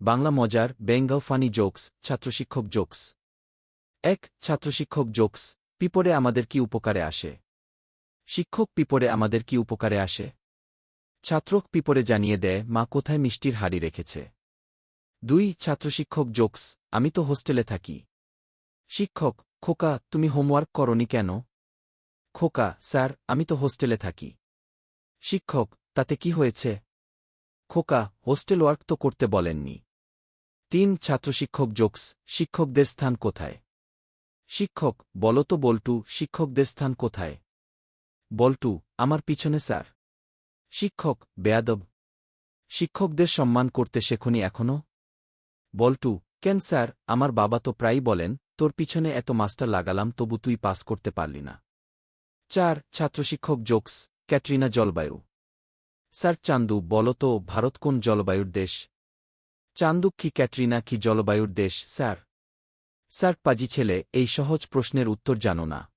বাংলা মজার, Bengal funny jokes, ছাত্রশিক্ষক jokes. এক, ছাত্রশিক্ষক জোকস পিপরে আমাদের কি উপকারে আসে? শিক্ষক পিপরে আমাদের কি উপকারে আসে? ছাত্রক পিপরে জানিয়ে দেয়, মা কোথায় মিষ্টির হাড়ি রেখেছে? দুই, ছাত্রশিক্ষক জোকস, আমি তো হোস্টেলে থাকি। শিক্ষক, খোকা, তুমি হোমওয়ার্ক করনি কেন? খোকা, স্যার, আমি তো হোস্টেলে থাকি। শিক্ষক, তাতে কি হয়েছে? খোকা, হোস্টেল ওয়ার্ক তো করতে বলেননি। তিন ছাত্রশিক্ষক জোকস, শিক্ষকদের স্থান কোথায়? শিক্ষক, বলো তো বল্টু, শিক্ষকদের স্থান কোথায়? বল্টু, আমার পিছনে স্যার। শিক্ষক, বেয়াদব। শিক্ষকদের সম্মান করতে শেখনি এখনও বল্টু, কেন স্যার, আমার বাবা তো প্রায়ই বলেন, তোর পিছনে এত মাস্টার লাগালাম, তবু তুই পাস করতে পারলি না। চার, ছাত্রশিক্ষক জোকস, ক্যাটরিনা জলবায়ু। স্যার চান্দু, বলো তো, ভারত কোন জলবায়ুর দেশ? চান্দুক কি ক্যাটরিনা কি জলবায়ুর দেশ, স্যার? স্যার, পাজি ছেলে, এই সহজ প্রশ্নের উত্তর জানো না।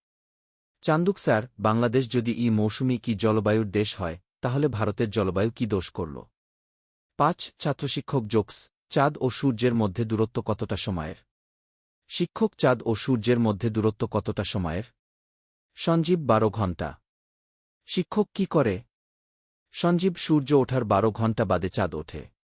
চান্দুক, স্যার, বাংলাদেশ যদি ই মৌসুমি কি জলবায়ুর দেশ হয়, তাহলে ভারতের জলবায়ু কি দোষ করল? পাঁচ ছাত্রশিক্ষক জোকস, চাঁদ ও সূর্যের মধ্যে দূরত্ব কতটা সময়ের? শিক্ষক, চাঁদ ও সূর্যের মধ্যে দূরত্ব কতটা সময়ের? সঞ্জীব, বারো ঘণ্টা। শিক্ষক কি করে? সঞ্জীব, সূর্য ওঠার বারো ঘণ্টা বাদে চাঁদ ওঠে।